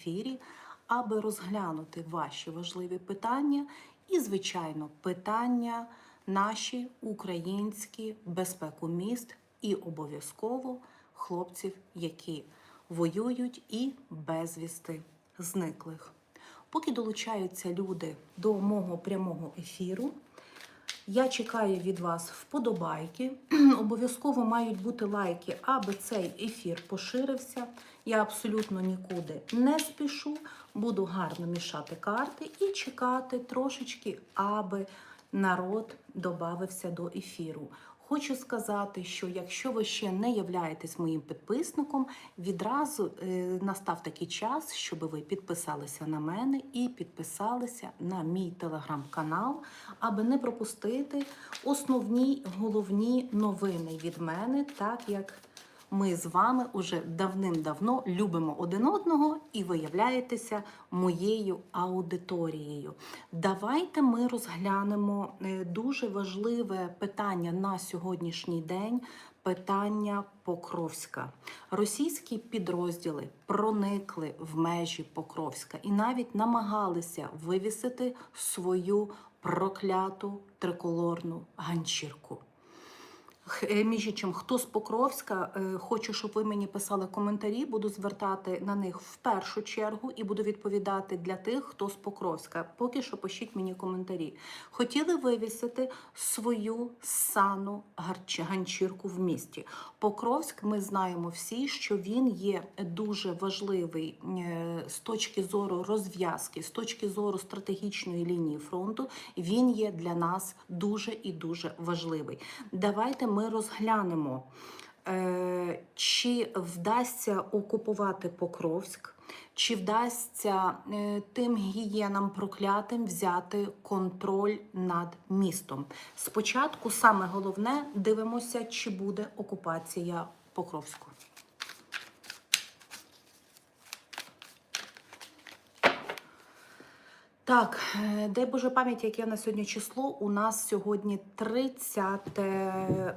ефірі, аби розглянути ваші важливі питання і, звичайно, питання наші українські безпеку міст і обов'язково хлопців, які воюють і безвісти зниклих. Поки долучаються люди до мого прямого ефіру, я чекаю від вас вподобайки. Обов'язково мають бути лайки, аби цей ефір поширився. Я абсолютно нікуди не спішу, буду гарно мішати карти і чекати трошечки, аби народ додався до ефіру. Хочу сказати, що якщо ви ще не являєтесь моїм підписником, відразу е, настав такий час, щоб ви підписалися на мене і підписалися на мій телеграм-канал, аби не пропустити основні головні новини від мене, так як ми з вами уже давним-давно любимо один одного і ви являєтеся моєю аудиторією. Давайте ми розглянемо е, дуже важливе питання на сьогоднішній день. Питання Покровська. Російські підрозділи проникли в межі Покровська і навіть намагалися вивісити свою прокляту триколорну ганчірку. Е, Між іншим, хто з Покровська, е, хочу, щоб ви мені писали коментарі. Буду звертати на них в першу чергу і буду відповідати для тих, хто з Покровська. Поки що пишіть мені коментарі. Хотіли вивісити свою сану ганчірку в місті. Покровськ, ми знаємо всі, що він є дуже важливий е, з точки зору розв'язки, з точки зору стратегічної лінії фронту. Він є для нас дуже і дуже важливий. Давайте ми розглянемо, е, чи вдасться окупувати Покровськ, чи вдасться е, тим гієнам проклятим взяти контроль над містом. Спочатку саме головне дивимося, чи буде окупація Покровську. Так, е, дай Боже пам'ять, яке на сьогодні число. У нас сьогодні 30,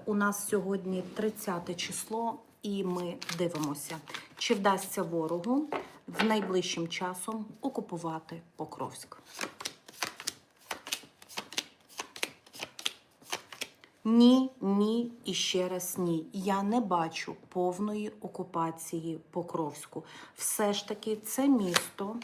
у нас сьогодні 30 число, і ми дивимося, чи вдасться ворогу в найближчим часом окупувати Покровськ. Ні, ні і ще раз ні. Я не бачу повної окупації Покровську. Все ж таки, це місто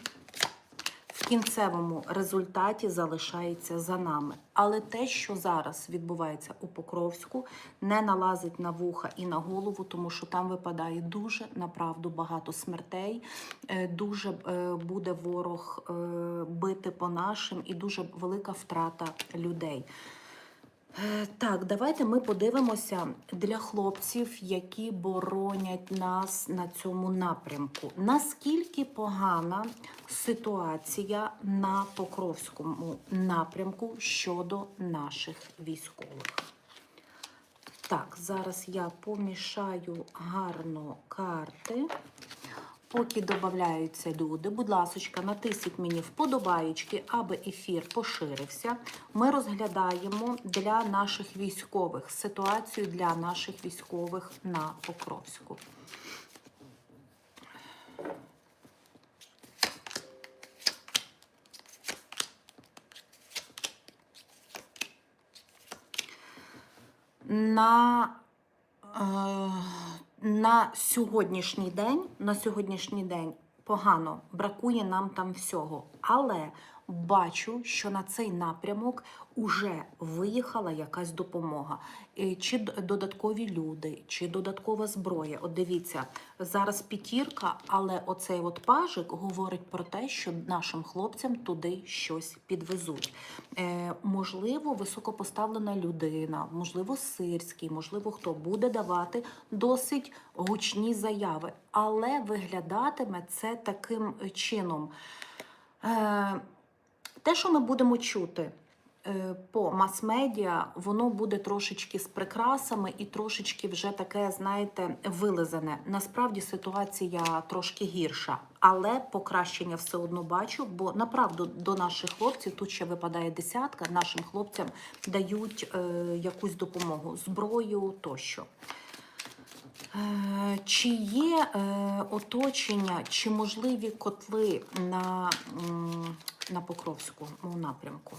кінцевому результаті залишається за нами. Але те, що зараз відбувається у Покровську, не налазить на вуха і на голову, тому що там випадає дуже направду багато смертей. е, Дуже е, буде ворог е, бити по нашим, і дуже велика втрата людей. Е, Так, давайте ми подивимося для хлопців, які боронять нас на цьому напрямку. Наскільки погана ситуація на Покровському напрямку щодо наших військових? Так, зараз я помішаю гарно карти. Поки додаються люди, будь ласка, натисніть мені вподобаєчки, аби ефір поширився. Ми розглядаємо для наших військових ситуацію для наших військових на Покровську. На на сьогоднішній день, на сьогоднішній день погано, бракує нам там всього. Але бачу, що на цей напрямок уже виїхала якась допомога. Е, Чи додаткові люди, чи додаткова зброя. От дивіться, зараз п'ятірка, але оцей от пажик говорить про те, що нашим хлопцям туди щось підвезуть. Е, можливо, високопоставлена людина, можливо, сирський, можливо, хто буде давати досить гучні заяви, але виглядатиме це таким чином. Е, те, що ми будемо чути е, по мас-медіа, воно буде трошечки з прикрасами і трошечки вже таке, знаєте, вилизане. Насправді ситуація трошки гірша, але покращення все одно бачу, бо направду до наших хлопців тут ще випадає десятка. Нашим хлопцям дають е, якусь допомогу, зброю тощо. Е, Чи є е, оточення, чи можливі котли на, на Покровському напрямку?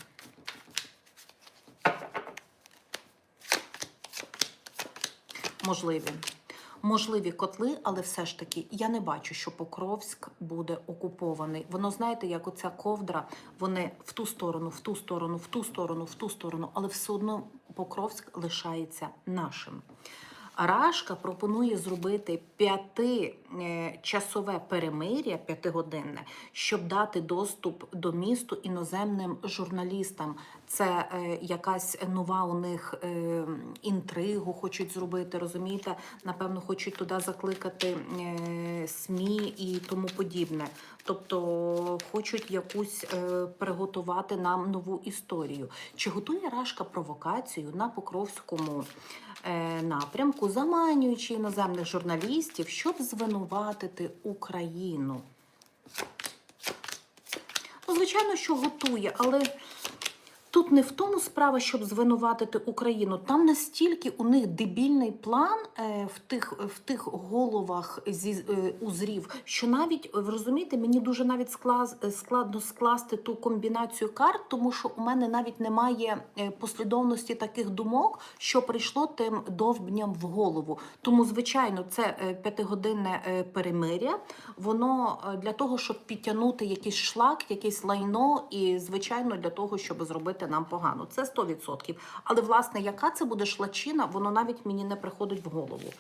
Можливі. Можливі котли, але все ж таки я не бачу, що Покровськ буде окупований. Воно знаєте, як оця ковдра, вони в ту сторону, в ту сторону, в ту сторону, в ту сторону, але все одно Покровськ лишається нашим. Рашка пропонує зробити п'ятичасове перемир'я, п'ятигодинне, щоб дати доступ до місту іноземним журналістам. Це е, якась нова у них е, інтригу хочуть зробити, розумієте? Напевно, хочуть туди закликати е, СМІ і тому подібне. Тобто хочуть якусь приготувати нам нову історію. Чи готує Рашка провокацію на Покровському напрямку, заманюючи іноземних журналістів, щоб звинуватити Україну? Ну, звичайно, що готує, але тут не в тому справа, щоб звинуватити Україну. Там настільки у них дебільний план е, в тих, в тих головах зі е, узрів, що навіть ви розумієте, мені дуже навіть склас, складно скласти ту комбінацію карт, тому що у мене навіть немає е, послідовності таких думок, що прийшло тим довбням в голову. Тому, звичайно, це е, п'ятигодинне е, перемиря. Воно е, для того, щоб підтягнути якийсь шлак, якесь лайно, і звичайно для того, щоб зробити нам погано. Це 100%. Але власне, яка це буде шлачина, воно навіть мені не приходить в голову.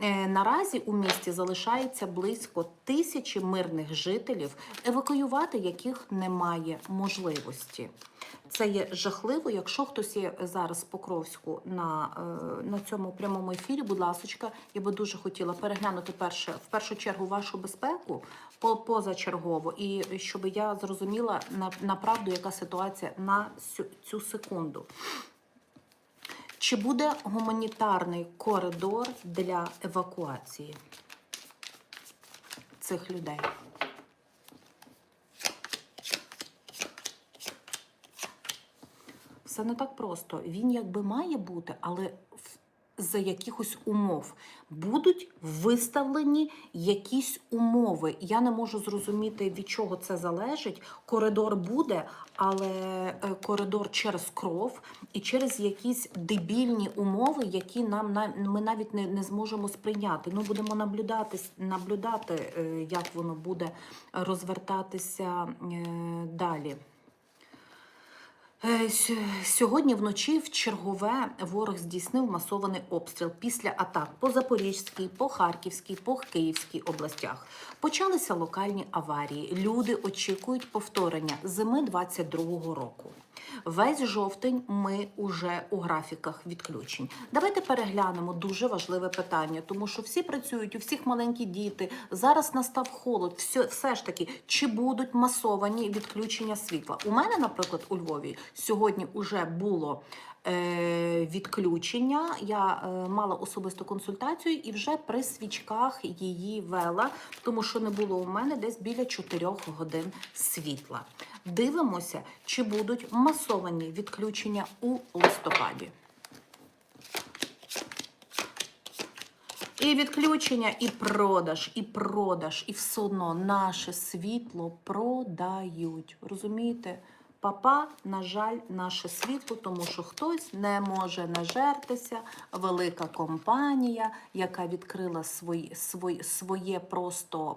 Е, Наразі у місті залишається близько тисячі мирних жителів, евакуювати яких немає можливості. Це є жахливо. Якщо хтось є зараз в Покровську на, е, на цьому прямому ефірі, будь ласка, я би дуже хотіла переглянути перше в першу чергу вашу безпеку по- позачергово, і щоб я зрозуміла на, направду, яка ситуація на цю секунду. Чи буде гуманітарний коридор для евакуації цих людей? Все не так просто. Він якби має бути, але за якихось умов будуть виставлені якісь умови. Я не можу зрозуміти, від чого це залежить. Коридор буде, але е, коридор через кров і через якісь дебільні умови, які нам на- ми навіть не, не зможемо сприйняти. Ну будемо наблюдати, наблюдати, е, як воно буде розвертатися е, далі. Е, Сьогодні вночі в чергове ворог здійснив масований обстріл після атак по Запорізькій, по Харківській, по Київській областях. Почалися локальні аварії. Люди очікують повторення зими 22-го року. Весь жовтень ми уже у графіках відключень. Давайте переглянемо дуже важливе питання, тому що всі працюють, у всіх маленькі діти. Зараз настав холод. Все, все ж таки, чи будуть масовані відключення світла? У мене, наприклад, у Львові сьогодні вже було е, відключення. Я е, мала особисту консультацію і вже при свічках її вела, тому що не було у мене десь біля 4 годин світла. Дивимося, чи будуть масовані відключення у листопаді. І відключення, і продаж, і продаж, і все одно наше світло продають. Розумієте? Папа, на жаль, наше світло, тому що хтось не може нажертися. Велика компанія, яка відкрила свої, свої, своє просто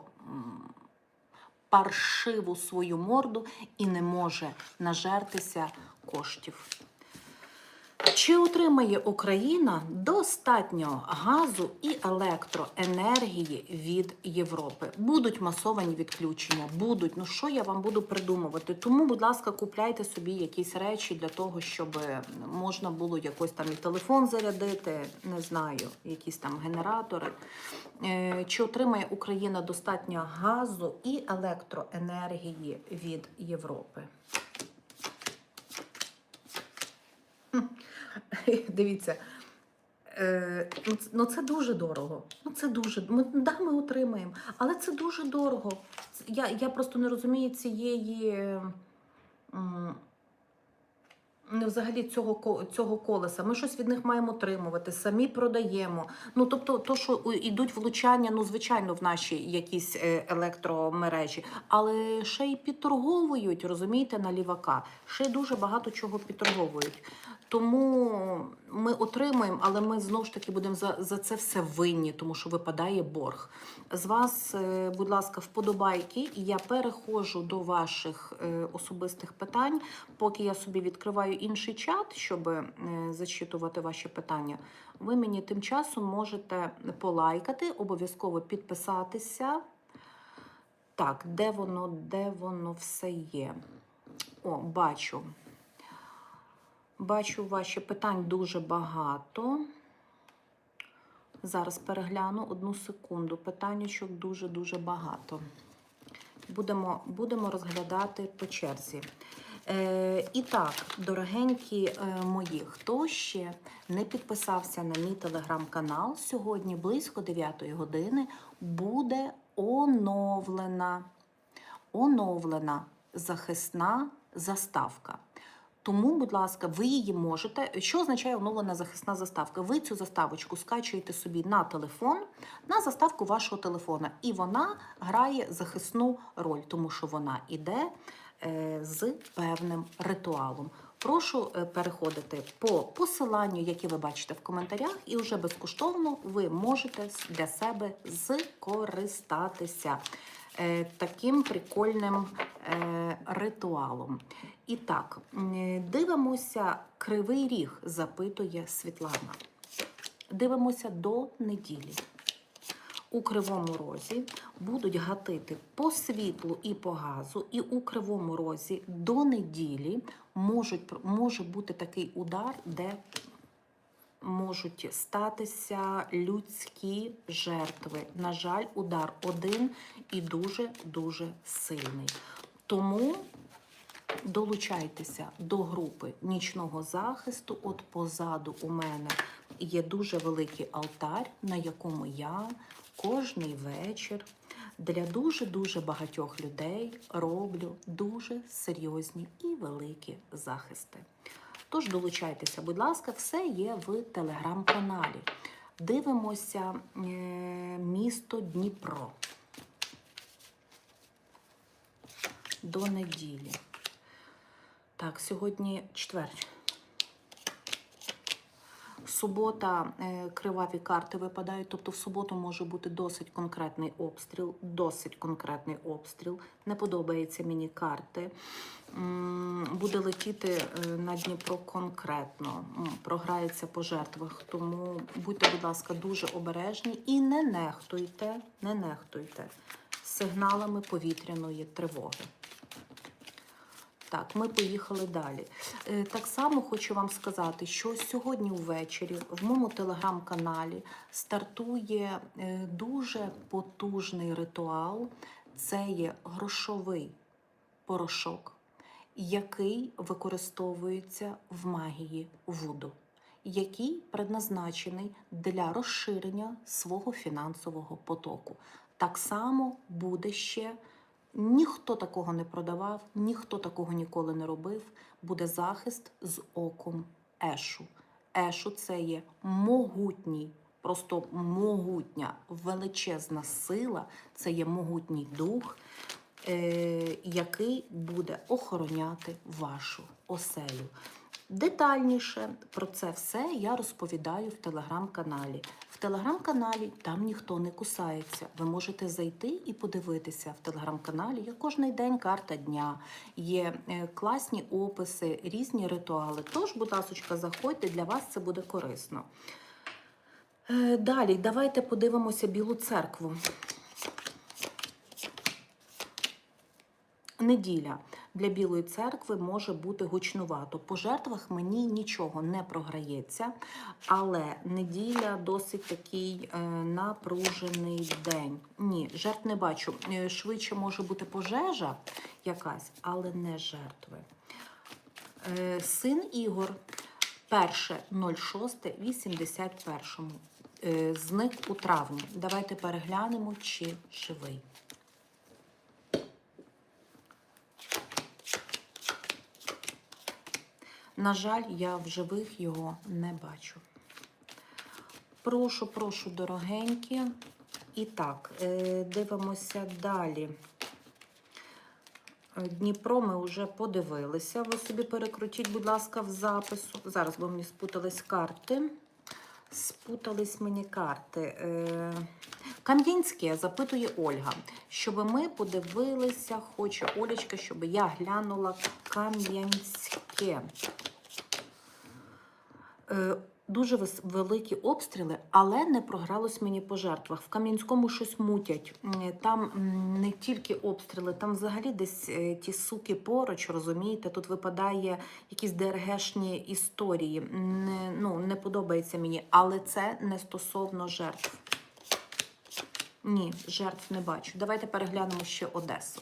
паршиву свою морду і не може нажертися коштів. Чи отримає Україна достатньо газу і електроенергії від Європи? Будуть масовані відключення, будуть. Ну що я вам буду придумувати? Тому, будь ласка, купляйте собі якісь речі для того, щоб можна було якось там і телефон зарядити, не знаю, якісь там генератори. Е, Чи отримає Україна достатньо газу і електроенергії від Європи? Дивіться, е, ну, це- ну дуже дорого. Ну це дуже. Ми, да, ми отримаємо, але це дуже дорого. Я, я просто не розумію цієї. Взагалі цього, цього колеса. Ми щось від них маємо отримувати, самі продаємо. Ну тобто, то, що йдуть влучання, ну звичайно, в наші якісь е, електромережі, але ще й підторговують, розумієте, на лівака. Ще дуже багато чого підторговують. Тому ми отримуємо, але ми знову ж таки будемо за, за це все винні, тому що випадає борг. З вас, е, будь ласка, вподобайки, і я переходжу до ваших е, особистих питань. Поки я собі відкриваю інший чат, щоб е, зачитувати ваші питання. Ви мені тим часом можете полайкати, обов'язково підписатися. Так, де воно, де воно все є? О, бачу. Бачу ваші питань дуже багато. Зараз перегляну одну секунду. Питаннячок дуже-дуже багато. Будемо, будемо розглядати по черзі. Е, і так, дорогенькі е, мої, хто ще не підписався на мій телеграм-канал, сьогодні близько 9 години буде оновлена, оновлена захисна заставка. Тому, будь ласка, ви її можете. Що означає оновлена захисна заставка? Ви цю заставочку скачуєте собі на телефон, на заставку вашого телефона, і вона грає захисну роль, тому що вона іде з певним ритуалом. Прошу е, переходити по посиланню, яке ви бачите в коментарях, і вже безкоштовно ви можете для себе скористатися е, таким прикольним е, ритуалом. І так, дивимося, кривий ріг, запитує Світлана. Дивимося до неділі. У кривому розі будуть гатити по світлу і по газу, і у кривому розі до неділі можуть, може бути такий удар, де можуть статися людські жертви. На жаль, удар один і дуже-дуже сильний. Тому долучайтеся до групи нічного захисту. От позаду у мене є дуже великий алтар, на якому я кожний вечір для дуже-дуже багатьох людей роблю дуже серйозні і великі захисти. Тож долучайтеся, будь ласка, все є в телеграм-каналі. Дивимося е, місто Дніпро до неділі. Так, сьогодні четвер. Субота е, криваві карти випадають, тобто в суботу може бути досить конкретний обстріл, досить конкретний обстріл. Не подобаються мені карти. Буде летіти е, на Дніпро конкретно, програється по жертвах. Тому будьте, будь ласка, дуже обережні і не нехтуйте, не нехтуйте сигналами повітряної тривоги. Так, ми поїхали далі. Е, Так само хочу вам сказати, що сьогодні ввечері в моєму телеграм-каналі стартує е, дуже потужний ритуал. Це є грошовий порошок, який використовується в магії Вуду, який предназначений для розширення свого фінансового потоку. Так само буде ще Ніхто такого не продавав, ніхто такого ніколи не робив. Буде захист з оком Ешу. Ешу це є могутній, просто могутня, величезна сила, це є могутній дух, який буде охороняти вашу оселю. Детальніше про це все я розповідаю в телеграм-каналі. В телеграм-каналі там ніхто не кусається. Ви можете зайти і подивитися в телеграм-каналі. Є кожний день карта дня, є е, класні описи, різні ритуали. Тож, будь ласка, заходьте, для вас це буде корисно. Е, Далі, давайте подивимося Білу церкву. Неділя для Білої церкви може бути гучнувато. По жертвах мені нічого не програється, але неділя досить такий е, напружений день. Ні, жертв не бачу. Е, Швидше може бути пожежа якась, але не жертви. Е, Син Ігор, 1.06.81. Е, Зник у травні. Давайте переглянемо, чи живий. На жаль, я в живих його не бачу. Прошу, прошу, дорогенькі. І так, е, дивимося далі. Е, Дніпро ми вже подивилися. Ви собі перекрутіть, будь ласка, в запису. Зараз, бо мені спутались карти. Спутались мені карти. Е, Кам'янське запитує Ольга, щоб ми подивилися, хоче Олечка, щоб я глянула Кам'янське. Е, Дуже великі обстріли, але не програлось мені по жертвах. В Кам'янському щось мутять. Там не тільки обстріли, там взагалі десь е, ті суки поруч, розумієте? Тут випадає якісь ДРГшні історії. Не, ну, не подобається мені, але це не стосовно жертв. Ні, жертв не бачу. Давайте переглянемо ще Одесу.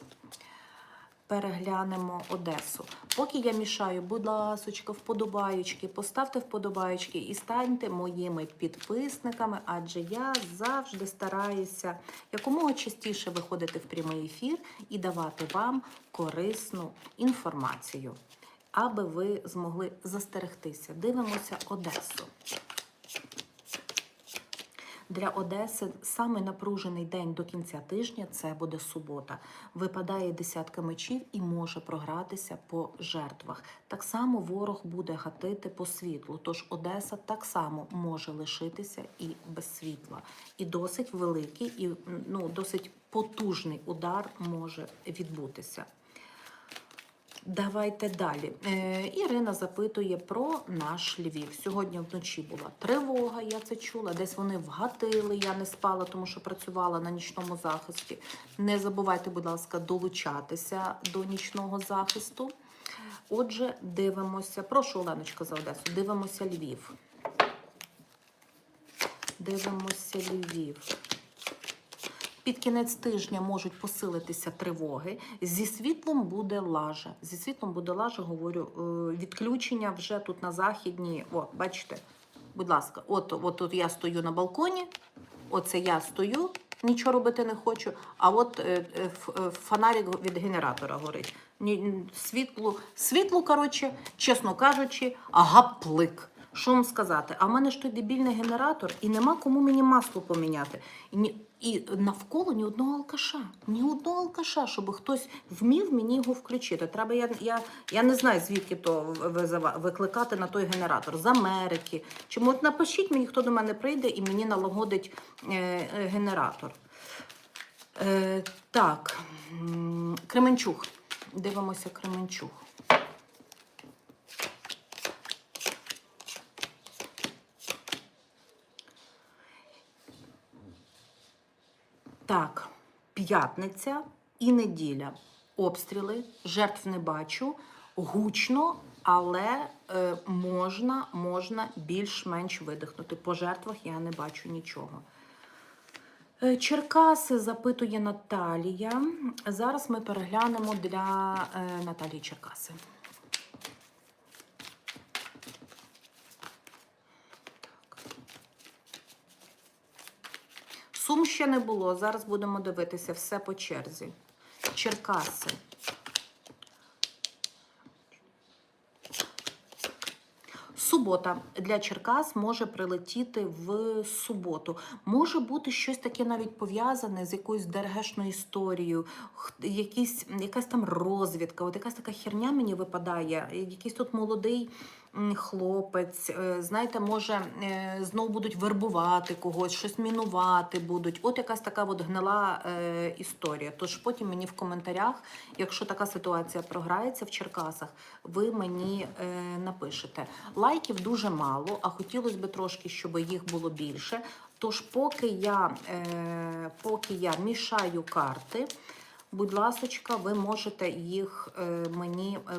Переглянемо Одесу. Поки я мішаю, будь ласочка, вподобаючки, поставте вподобаючки і станьте моїми підписниками, адже я завжди стараюся якомога частіше виходити в прямий ефір і давати вам корисну інформацію, аби ви змогли застерегтися. Дивимося Одесу. Для Одеси самий напружений день до кінця тижня це буде субота. Випадає десятка мечів і може програтися по жертвах. Так само ворог буде гатити по світлу. Тож Одеса так само може лишитися і без світла. І досить великий, і ну досить потужний удар може відбутися. Давайте далі. Е, Ірина запитує про наш Львів. Сьогодні вночі була тривога, я це чула. Десь вони вгатили, я не спала, тому що працювала на нічному захисті. Не забувайте, будь ласка, долучатися до нічного захисту. Отже, дивимося. Прошу, Оленочка, за Одесу. Дивимося Львів. Дивимося Львів. Під кінець тижня можуть посилитися тривоги. Зі світлом буде лажа. Зі світлом буде лажа, говорю, е, відключення вже тут на західній. О, бачите, будь ласка, от, от тут я стою на балконі, оце я стою, нічого робити не хочу. А от е, е, фонарик від генератора горить. Ні, світло, коротше, чесно кажучи, гаплик. Що вам сказати? А в мене ж той дебільний генератор, і нема кому мені масло поміняти. І, ні, і навколо ні одного алкаша. Ні одного алкаша, щоб хтось вмів мені його включити. Треба, я, я, я не знаю, звідки то викликати на той генератор. З Америки. Чому от напишіть мені, хто до мене прийде і мені налагодить е, е, генератор. Е, так, Кременчуг. Дивимося Кременчуг. Так, п'ятниця і неділя. Обстріли, жертв не бачу. Гучно, але е, можна, можна більш-менш видихнути. По жертвах я не бачу нічого. Е, Черкаси запитує Наталія. Зараз ми переглянемо для е, Наталії Черкаси. Сум ще не було. Зараз будемо дивитися все по черзі. Черкаси. Субота для Черкас може прилетіти в суботу. Може бути щось таке навіть пов'язане з якоюсь ДРГшною історією, якісь, якась там розвідка, от якась така херня мені випадає. Якийсь тут молодий хлопець, е, знаєте, може е, знову будуть вербувати когось, щось мінувати будуть. От якась така от гнила е, історія. Тож потім мені в коментарях, якщо така ситуація програється в Черкасах, ви мені напишете. Лайків дуже мало, а хотілося б трошки, щоб їх було більше. Тож, поки я, поки я мішаю карти. Будь ласочка, ви можете їх е, мені е,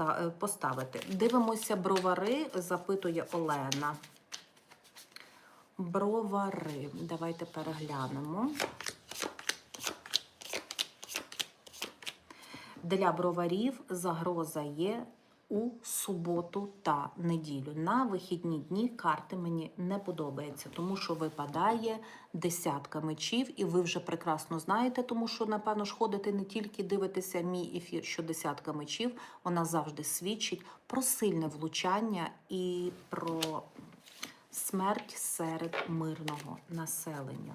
е, поставити. Дивимося бровари, запитує Олена. Бровари. Давайте переглянемо. Для броварів загроза є у суботу та неділю. На вихідні дні карти мені не подобається, тому що випадає десятка мечів, і ви вже прекрасно знаєте, тому що, напевно, ж ходите не тільки дивитеся мій ефір, що десятка мечів, вона завжди свідчить про сильне влучання і про смерть серед мирного населення.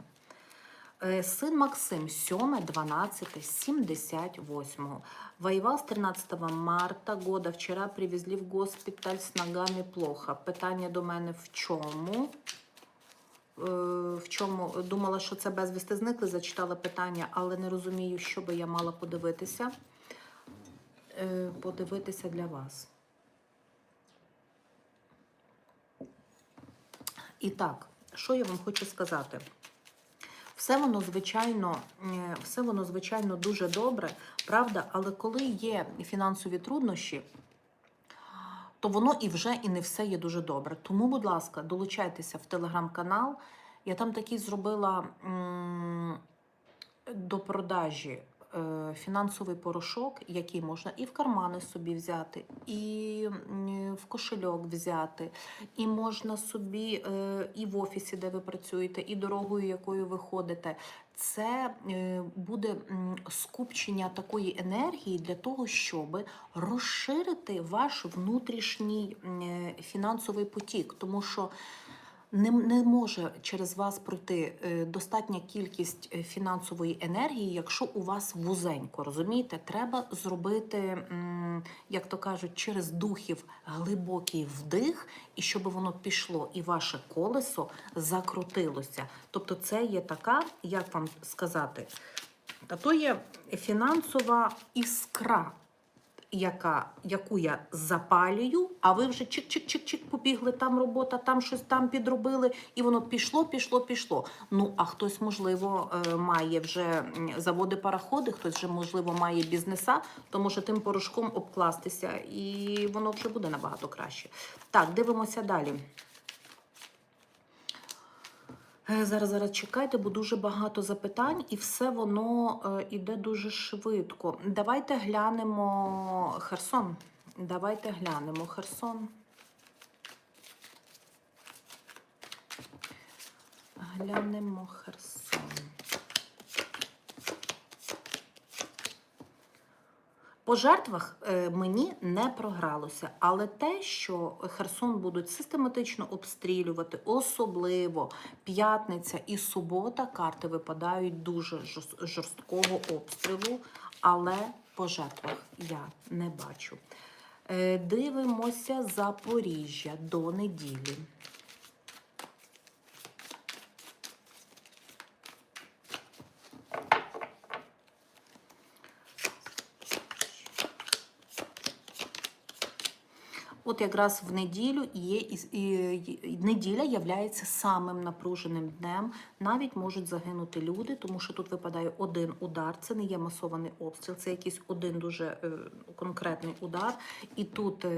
Э, Сын Максим, 7, 12, 78. Воевал с 13 марта года. Вчера привезли в госпіталь з ногами плохо. Питання до мене в чому? Е, В чому? Думала, що це безвісти зникли, зачитала питання, але не розумію, що би я мала подивитися. Е, Подивитися для вас. І так, що я вам хочу сказати? Все воно, звичайно, все воно, звичайно, дуже добре, правда, але коли є фінансові труднощі, то воно і вже і не все є дуже добре. Тому, будь ласка, долучайтеся в телеграм-канал. Я там такий зробила м, до продажі фінансовий порошок, який можна і в кармани собі взяти, і в кошельок взяти, і можна собі е, і в офісі, де ви працюєте, і дорогою, якою ви ходите. Це е, буде скупчення такої енергії для того, щоб розширити ваш внутрішній е, фінансовий потік, тому що не, не може через вас пройти е, достатня кількість е, фінансової енергії, якщо у вас вузенько. Розумієте, треба зробити, як то кажуть, через духів глибокий вдих, і щоб воно пішло, і ваше колесо закрутилося. Тобто, це є така, як вам сказати, та то є фінансова іскра яка, яку я запалюю, а ви вже чик-чик-чик-чик побігли, там робота, там щось там підробили, і воно пішло, пішло, пішло. Ну, а хтось, можливо, е, має вже заводи пароходи, хтось вже, можливо, має бізнеса, то може тим порошком обкластися, і воно вже буде набагато краще. Так, дивимося далі. Е, Зараз, зараз чекайте, бо дуже багато запитань, і все воно е, іде дуже швидко. Давайте глянемо Херсон. Давайте глянемо Херсон. Глянемо Херсон. По жертвах е, мені не програлося, але те, що Херсон будуть систематично обстрілювати, особливо п'ятниця і субота, карти випадають дуже жорсткого обстрілу, але по жертвах я не бачу. Е, Дивимося Запоріжжя до неділі. От якраз в неділю є і, і, неділя являється самим напруженим днем. Навіть можуть загинути люди, тому що тут випадає один удар. Це не є масований обстріл, це якийсь один дуже е, конкретний удар. І тут е,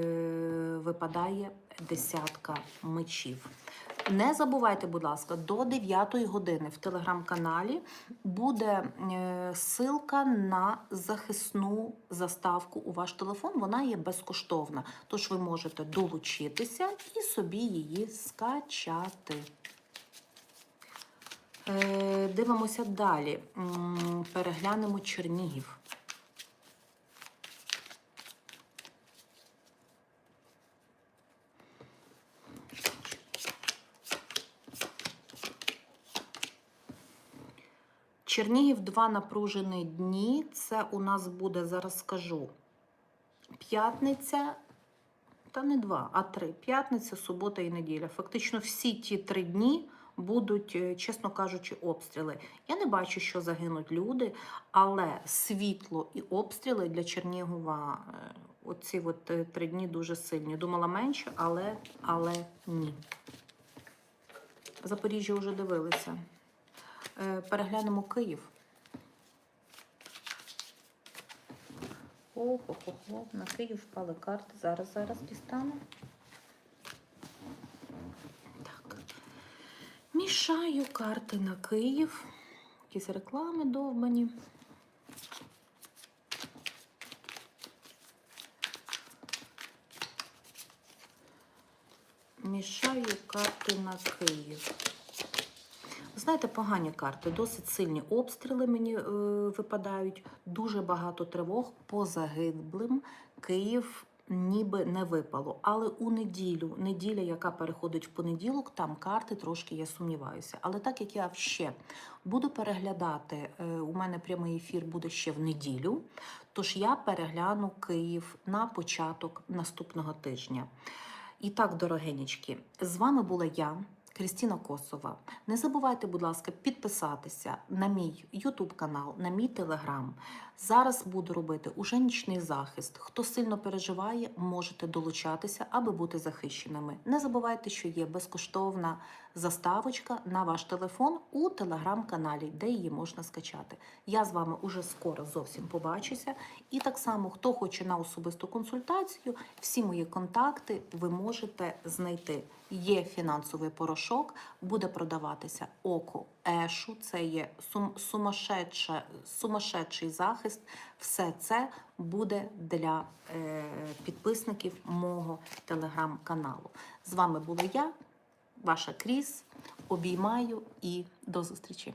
випадає десятка мечів. Не забувайте, будь ласка, до 9 години в телеграм-каналі буде е, ссылка на захисну заставку у ваш телефон. Вона є безкоштовна. Тож ви можете долучитися і собі її скачати. Е, Дивимося далі. Переглянемо Чернігів. Чернігів два напружені дні. Це у нас буде, зараз скажу, п'ятниця, та не два, а три. П'ятниця, субота і неділя. Фактично всі ті три дні будуть, е, чесно кажучи, обстріли. Я не бачу, що загинуть люди, але світло і обстріли для Чернігова е, оці от е, три дні дуже сильні. Думала менше, але, але ні. Запоріжжя вже дивилися. Е, Переглянемо Київ. О-хо-хо-хо, на Київ впали карти. Зараз, зараз дістану. Так. Мішаю карти на Київ. Якісь реклами довбані. переміщаю карти на Київ. Знаєте, погані карти, досить сильні обстріли мені е, випадають, дуже багато тривог по загиблим. Київ ніби не випало. Але у неділю, неділя, яка переходить в понеділок, там карти трошки я сумніваюся. Але так як я ще буду переглядати, е, у мене прямий ефір буде ще в неділю. Тож я перегляну Київ на початок наступного тижня. І так, дорогенечки, з вами була я, Крістіна Косова. Не забувайте, будь ласка, підписатися на мій YouTube канал, на мій Телеграм. Зараз буду робити уже нічний захист. Хто сильно переживає, можете долучатися, аби бути захищеними. Не забувайте, що є безкоштовна заставочка на ваш телефон у телеграм-каналі, де її можна скачати. Я з вами уже скоро зовсім побачуся. І так само, хто хоче на особисту консультацію, всі мої контакти ви можете знайти. Є фінансовий порошок, буде продаватися око ешу. Це є сум, сумасшедше, сумасшедший захист. Все це буде для е, підписників мого телеграм-каналу. З вами була я, ваша Кріс. Обіймаю і до зустрічі.